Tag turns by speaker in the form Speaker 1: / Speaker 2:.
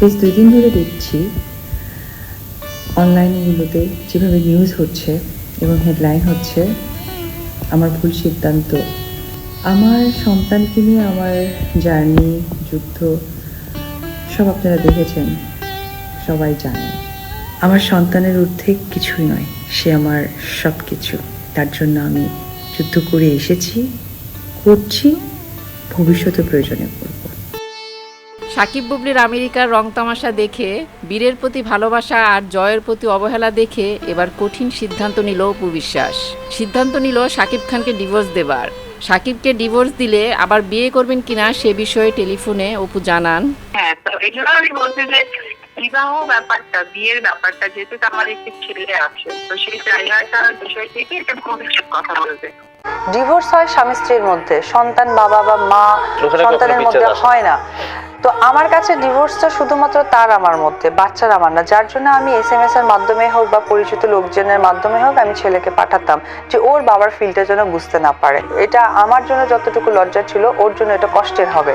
Speaker 1: বেশ দুই দিন ধরে দেখছি। অনলাইনগুলোতে যেভাবে নিউজ হচ্ছে এবং হেডলাইন হচ্ছে, আমার ভুল সিদ্ধান্ত। আমার সন্তানকে নিয়ে আমার জার্নি যুদ্ধ, সব আপনারা দেখেছেন, সবাই জানেন আমার সন্তানের ঊর্ধ্বে কিছুই নয়, সে আমার সব কিছু তার জন্য আমি যুদ্ধ করে এসেছি, করছি ভবিষ্যতে প্রয়োজনে করব।
Speaker 2: সাকিব বুবলির আমেরিকার রং তামাশা দেখে, বীরের প্রতি ভালোবাসা আর জয়ের প্রতি অবহেলা দেখে এবার কঠিন সিদ্ধান্ত নিল অপু বিশ্বাস। সিদ্ধান্ত নিল সাকিব খানকে ডিভোর্স দেবার। সাকিবকে ডিভোর্স দিলে আবার বিয়ে করবেন কিনা সে বিষয়ে টেলিফোনে অপু জানান।
Speaker 3: হ্যাঁ বিবাহ ব্যাপারটা, বিয়ের ব্যাপারটা, যেহেতু আমার একটি ছেলে আছে, তো সেই জায়গাটার বিষয় থেকে এটা ভবিষ্যৎ কথা বলবে
Speaker 4: ডিভোর্স হয় স্বামী স্ত্রীর মধ্যে। সন্তান বাবা বা মা সন্তানের মধ্যে। হয় না। তো আমার কাছে ডিভোর্সটা শুধুমাত্র তার আমার মধ্যে বাচ্চার আমার না। যার জন্য আমি এস এম এস এর মাধ্যমে হোক বা পরিচিত লোকজনের মাধ্যমে হোক আমি ছেলেকে পাঠাতাম যে ওর বাবার ফিলটা যেন বুঝতে না পারে। এটা আমার জন্য যতটুকু লজ্জা ছিল ওর জন্য এটা কষ্টের হবে।